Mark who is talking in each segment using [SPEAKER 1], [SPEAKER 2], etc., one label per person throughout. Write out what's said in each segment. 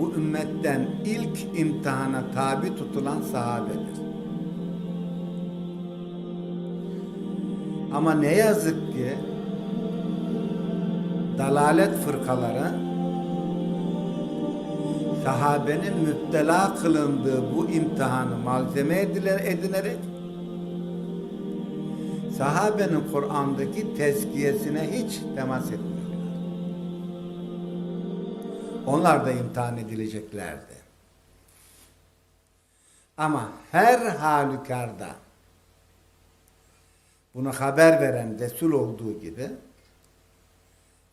[SPEAKER 1] bu ümmetten ilk imtihana tabi tutulan sahabedir. Ama ne yazık ki dalalet fırkaları sahabenin müptela kılındığı bu imtihanı malzeme edinerek sahabenin Kur'an'daki tezkiyesine hiç temas etmiyorlar. Onlar da imtihan edileceklerdi. Ama her halükarda bunu haber veren Resul olduğu gibi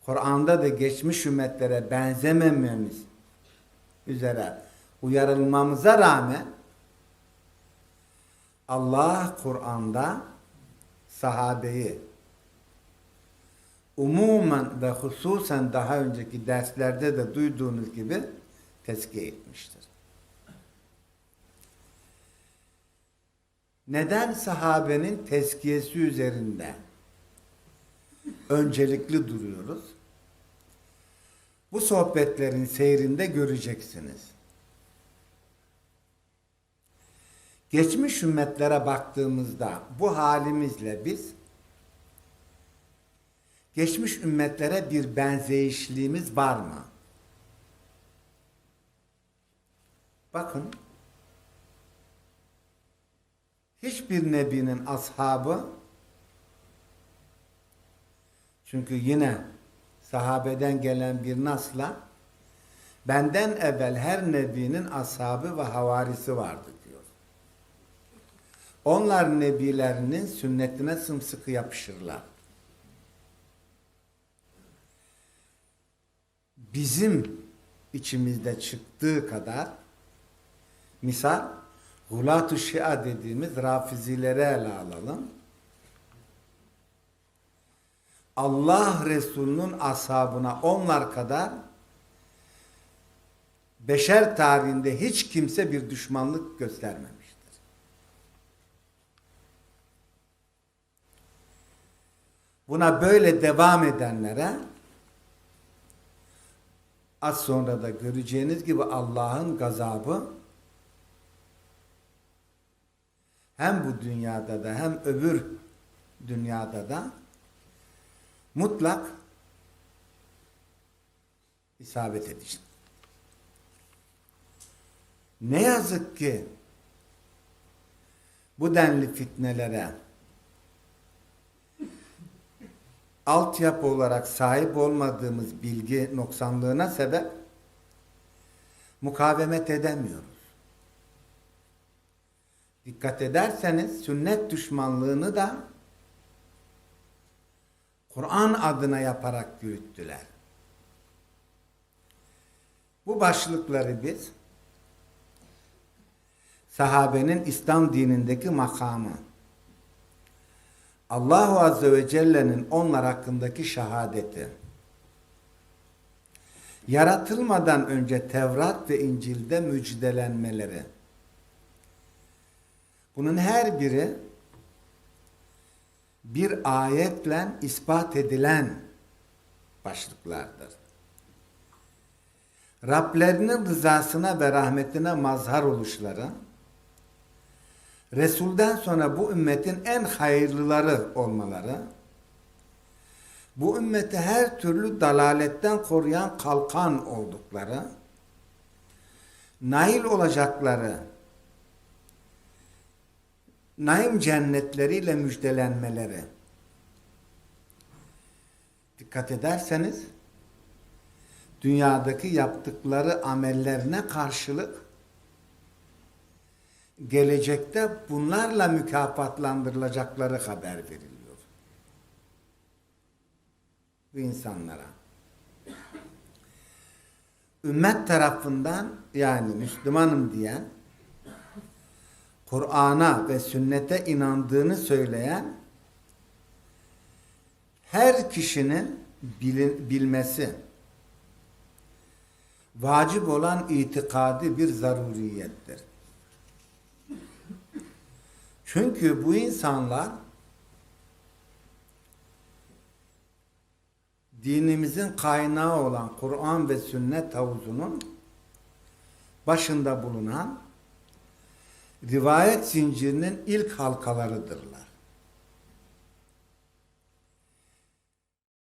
[SPEAKER 1] Kur'an'da da geçmiş ümmetlere benzemememiz üzere uyarılmamıza rağmen Allah Kur'an'da sahabeyi umumen ve hususen daha önceki derslerde de duyduğunuz gibi tezkiye etmiştir. Neden sahabenin tezkiyesi üzerinde öncelikli duruyoruz? Bu sohbetlerin seyrinde göreceksiniz. Geçmiş ümmetlere baktığımızda bu halimizle biz geçmiş ümmetlere bir benzeyişliğimiz var mı? Bakın hiçbir nebinin ashabı çünkü yine sahabeden gelen bir nasla benden evvel her nebinin ashabı ve havarisi vardı diyor. Onlar nebilerinin sünnetine sımsıkı yapışırlar. Bizim içimizde çıktığı kadar misal Gulat-ı Şia dediğimiz rafizilere ele alalım. Allah Resulü'nün ashabına onlar kadar beşer tarihinde hiç kimse bir düşmanlık göstermemiştir. Buna böyle devam edenlere az sonra da göreceğiniz gibi Allah'ın gazabı hem bu dünyada da hem öbür dünyada da mutlak isabet edecek. Ne yazık ki bu denli fitnelere altyapı olarak sahip olmadığımız bilgi noksanlığına sebep mukavemet edemiyoruz. Dikkat ederseniz sünnet düşmanlığını da Kur'an adına yaparak yürüttüler. Bu başlıkları biz sahabenin İslam dinindeki makamı, Allahu Azze ve Celle'nin onlar hakkındaki şehadeti, yaratılmadan önce Tevrat ve İncil'de müjdelenmeleri, bunun her biri bir ayetle ispat edilen başlıklardır. Rablerinin rızasına ve rahmetine mazhar oluşları, Resul'den sonra bu ümmetin en hayırlıları olmaları, bu ümmeti her türlü dalaletten koruyan kalkan oldukları, nail olacakları, naim cennetleriyle müjdelenmeleri. Dikkat ederseniz, dünyadaki yaptıkları amellerine karşılık, gelecekte bunlarla mükafatlandırılacakları haber veriliyor. Bu insanlara. Ümmet tarafından yani Müslümanım diyen Kur'an'a ve sünnete inandığını söyleyen her kişinin bilmesi vacip olan itikadi bir zaruriyettir. Çünkü bu insanlar dinimizin kaynağı olan Kur'an ve sünnet havuzunun başında bulunan rivayet zincirinin ilk halkalarıdırlar.